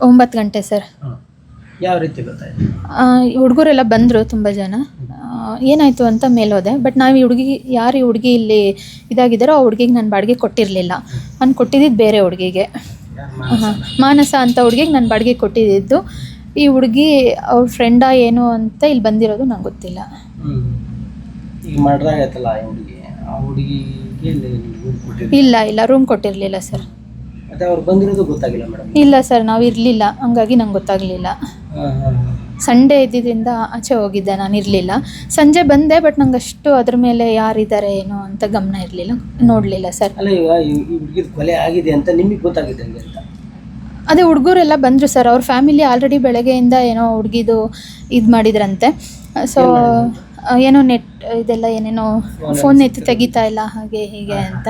ಒಂಬತ್ತು ಗಂಟೆ ಸರ್. ಯಾವ ರೀತಿ ಗೊತ್ತಾಯ್ತು? ಹುಡುಗರೆಲ್ಲ ಬಂದರು ತುಂಬ ಜನ. ಆ, ಏನಾಯಿತು ಅಂತ ಮೇಲೋದೆ ಬಟ್ ನಾವು ಈ ಹುಡುಗಿ ಯಾರು ಈ ಹುಡುಗಿ ಇಲ್ಲಿ ಇದಾಗಿದ್ದಾರೋ ಆ ಹುಡುಗಿಗೆ ನಾನು ಬಾಡಿಗೆ ಕೊಟ್ಟಿರಲಿಲ್ಲ. ನಾನು ಕೊಟ್ಟಿದ್ದು ಬೇರೆ ಹುಡುಗಿಗೆ. ಮಾನಸ? ಅಂತ ಹುಡುಗಿಗೆ ನಾನು ಬಾಡಿಗೆ ಕೊಟ್ಟಿದ್ದು. ಈ ಹುಡುಗಿ ಅವ್ರ ಫ್ರೆಂಡಾ ಏನು ಅಂತ ಇಲ್ಲಿ ಬಂದಿರೋದು ನಂಗೆ ಗೊತ್ತಿಲ್ಲ. ಆ ಹುಡುಗಿ ಆ ಹುಡುಗಿಗೆ ಇಲ್ಲ ಇಲ್ಲ ರೂಮ್ ಕೊಟ್ಟಿರಲಿಲ್ಲ ಸರ್. ಅವ್ರು ಬಂದಿರೋದು ಗೊತ್ತಾಗಿಲ್ಲ ಮೇಡಮ್? ಇಲ್ಲ ಸರ್ ನಾವು ಇರಲಿಲ್ಲ. ಹಂಗಾಗಿ ನಂಗೆ ಗೊತ್ತಾಗಲಿಲ್ಲ. ಸಂಡೇ ಇದ್ದಿದ್ದರಿಂದ ಆಚೆ ಹೋಗಿದ್ದೆ ನಾನು ಇರಲಿಲ್ಲ. ಸಂಜೆ ಬಂದೆ ಬಟ್ ನಂಗೆ ಅಷ್ಟು ಅದ್ರ ಮೇಲೆ ಯಾರಿದ್ದಾರೆ ಏನೋ ಅಂತ ಗಮನ ಇರಲಿಲ್ಲ ನೋಡಲಿಲ್ಲ ಸರ್. ಅಲ್ಲ ಈಗ ಈ ಈ ಹುಡುಗಿದ ಕೊಲೆ ಆಗಿದೆ ಅಂತ ನಿಮಗೆ ಗೊತ್ತಾಗಿದೆ ಅಂತ? ಅದೇ ಹುಡುಗರೆಲ್ಲ ಬಂದರು ಸರ್ ಅವ್ರ ಫ್ಯಾಮಿಲಿ ಆಲ್ರೆಡಿ ಬೆಳಗ್ಗೆಯಿಂದ ಏನೋ ಹುಡುಗಿದು ಇದು ಮಾಡಿದ್ರಂತೆ. ಸೊ ಏನೋ ನೆಟ್ ಇದೆಲ್ಲ ಏನೇನೋ ಫೋನ್ ಎತ್ತಿ ತೆಗಿತಾ ಇಲ್ಲ ಹಾಗೆ ಹೀಗೆ ಅಂತ.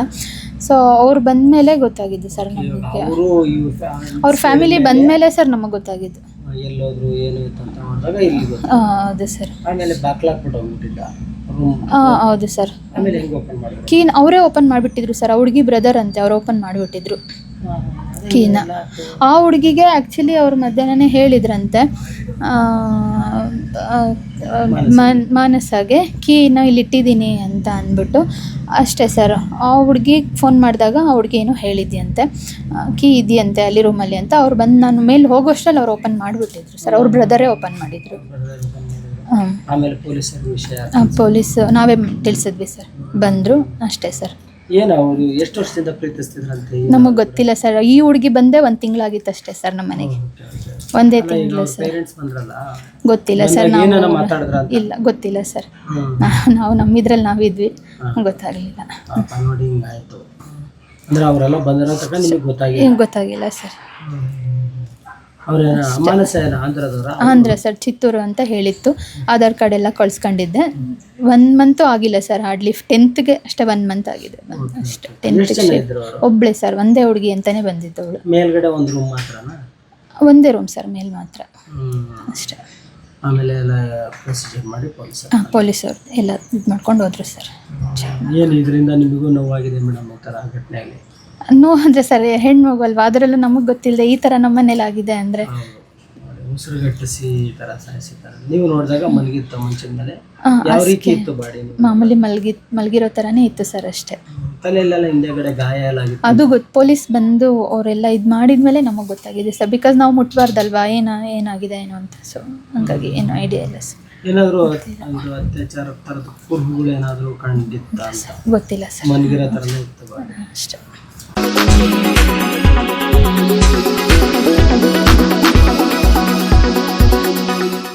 ಸೊ ಅವ್ರು ಬಂದಮೇಲೆ ಗೊತ್ತಾಗಿದ್ದು ಸರ್ ನಮಗೆ. ಅವ್ರ ಫ್ಯಾಮಿಲಿ ಬಂದಮೇಲೆ ಸರ್ ನಮಗೆ ಗೊತ್ತಾಗಿದ್ದು. ಎಲ್ಲೋದ್ರು ಏನು ಅಂತ ಇಲ್ಲಿ ಹೌದು ಸರ್. ಆಮೇಲೆ ಬಾಕ್ಲಾಕ್ಬಿಟ್ಟು ಹೋಗ್ಬಿಟ್ಟಿದ್ದ ಹೌದು ಸರ್. ಕೀನ್ ಅವರೇ ಓಪನ್ ಮಾಡಿಬಿಟ್ಟಿದ್ರು ಸರ್ ಆ ಹುಡುಗಿ ಬ್ರದರ್ ಅಂತೆ ಅವ್ರು ಓಪನ್ ಮಾಡಿಬಿಟ್ಟಿದ್ರು. ಕೀನ ಆ ಹುಡುಗಿಗೆ ಆ್ಯಕ್ಚುಲಿ ಅವ್ರು ಮಧ್ಯಾಹ್ನನೇ ಹೇಳಿದ್ರಂತೆ. ಮಾನಸಾಗೆ ಕೀನ ಇಲ್ಲಿ ಇಟ್ಟಿದ್ದೀನಿ ಅಂತ ಅಂದ್ಬಿಟ್ಟು ಅಷ್ಟೇ ಸರ್ ಆ ಹುಡುಗಿ ಫೋನ್ ಮಾಡಿದಾಗ ಆ ಹುಡುಗಿ ಏನು ಹೇಳಿದ್ಯಂತೆ. ಕೀ ಇದೆಯಂತೆ ಅಲ್ಲಿ ರೂಮಲ್ಲಿ ಅಂತ ಅವ್ರು ಬಂದು ನಾನು ಮೇಲೆ ಹೋಗೋಷ್ಟರಲ್ಲಿ ಅವ್ರು ಓಪನ್ ಮಾಡಿಬಿಟ್ಟಿದ್ರು ಸರ್ ಅವ್ರ ಬ್ರದರೇ ಓಪನ್ ಮಾಡಿದರು. ಹಾಂ ಪೊಲೀಸ್ ನಾವೇ ತಿಳಿಸಿದ್ವಿ ಸರ್ ಬಂದರು ಅಷ್ಟೇ ಸರ್ ಏನು ಅವರು ಎಷ್ಟು ವರ್ಷದಿಂದ ಪ್ರೀತಿಸ್ತಿದ್ರಂತೆ? ನಮಗೆ ಗೊತ್ತಿಲ್ಲ ಸರ್ ಈ ಹುಡುಗಿ ಬಂದೇ ಒಂದು ತಿಂಗಳಾಗಿತ್ತು ಅಷ್ಟೇ ಸರ್ ನಮ್ಮ ಮನೆಗೆ. ಒಂದೇ ತಿಂಗಳು ಸರ್ ಪೇರೆಂಟ್ಸ್ ಬಂದ್ರಲ್ಲ? ಗೊತ್ತಿಲ್ಲ ಸರ್ ನಾವು ಮಾತಾಡಿದ್ರ ಅಂತ ಇಲ್ಲ ಗೊತ್ತಿಲ್ಲ ಸರ್ ನಾವು ನಮ್ಮಿದ್ರಲ್ಲಿ ನಾವಿದ್ವಿ. ಗೊತ್ತಾಗಲಿಲ್ಲ. ಪಾಪ ನೋಡಿ ಹಿಂಗಾಯ್ತು. ಅಂದ್ರೆ ಅವರೆಲ್ಲ ಬಂದಿರೋ ತಕ್ಕ ನಿಮಗೆ ಗೊತ್ತಾಗಿ ಏನು ಗೊತ್ತಾಗಿಲ್ಲ ಸರ್ ಆಂಧ್ರ ಸರ್ ಚಿತ್ತೂರು ಅಂತ ಹೇಳಿತ್ತು. ಆಧಾರ್ ಕಾರ್ಡ್ ಎಲ್ಲ ಕಳ್ಸ್ಕೊಂಡಿದ್ದೆ. ಒನ್ ಮಂತು ಆಗಿಲ್ಲ ಸರ್ ಹಾರ್ಡ್ಲಿ ಟೆಂತ್ಗೆ ಅಷ್ಟೇ ಒನ್ ಮಂತ್ ಆಗಿದೆ. ಅಷ್ಟೇ ಟೆಂತ್ ಒಬ್ಳೆ ಸರ್ ಒಂದೇ ಹುಡುಗಿ ಅಂತಾನೆ ಬಂದಿದ್ದವಳು ಮೇಲ್ಗಡೆ ಒಂದು ರೂಮ್ ಮಾತ್ರನಾ? ಒಂದೇ ರೂಮ್ ಸರ್ ಮೇಲ್ ಮಾತ್ರ. ಅಷ್ಟೇ. ಆಮೇಲೆ ಎಲ್ಲ ಪ್ರೊಸೀಜರ್ ಮಾಡಿ ಪೊಲೀಸ್ ಪೊಲೀಸ್ ಪೊಲೀಸವ್ರು ಎಲ್ಲ ಇದು ಮಾಡ್ಕೊಂಡು ಹೋದ್ರು ಸರ್ ಏನು ಇದರಿಂದ ನಿಮಗೂ ನೋವಾಗಿದೆ ಮೇಡಮ್ ಆ ಥರ ಘಟನೆಯಲ್ಲಿ? ನೋವು ಅಂದರೆ ಸರ್ ಹೆಣ್ಣು ಅಲ್ವಾ? ಅದರಲ್ಲೂ ನಮಗೆ ಗೊತ್ತಿಲ್ಲದೆ ಈ ಥರ ನಮ್ಮ ಮನೇಲಿ ಆಗಿದೆ ಅಂದರೆ. ಉಸಿರುಗಟ್ಟಿಸಿ ಈ ಥರ ಸಾಯಿಸಿದ್ದಾರೆ ನೀವು ನೋಡಿದಾಗ ಮಲಗಿತ್ತು ಯಾವ ರೀತಿ ಇತ್ತು ಬಾಡಿ ಮಾಮೂಲಿ ಮಲಗಿ ಮಲಗಿರೋ ಥರನೇ ಇತ್ತು ಸರ್ ಅಷ್ಟೇ. ತಲೆಯಲ್ಲೆಲ್ಲ ಹಿಂದೆಗಡೆ ಗಾಯ ಎಲ್ಲ ಆಗಿತ್ತು? ಅದು ಗೊತ್ತು. ಪೊಲೀಸ್ ಬಂದು ಅವರೆಲ್ಲ ಇದು ಮಾಡಿದ್ಮೇಲೆ ನಮಗೆ ಗೊತ್ತಾಗಿದೆ ಸರ್. ಬಿಕಾಸ್ ನಾವು ಮುಟ್ಬಾರ್ದಲ್ವಾ? ಏನ ಏನಾಗಿದೆ ಏನೋ ಅಂತ. ಸೊ ಹಂಗಾಗಿ ಏನು ಐಡಿಯಾ ಇಲ್ಲ ಸರ್. ಏನಾದರೂ ಒಂದು ಅತ್ಯಾಚಾರ ಥರದ ಕುರುಹುಗಳು ಏನಾದರೂ ಕಂಡಿತ್ತ ಗೊತ್ತಿಲ್ಲ ಸರ್. ಮಲಗಿರೋ ಥರನೇ ಇತ್ತು ಅಷ್ಟೇ.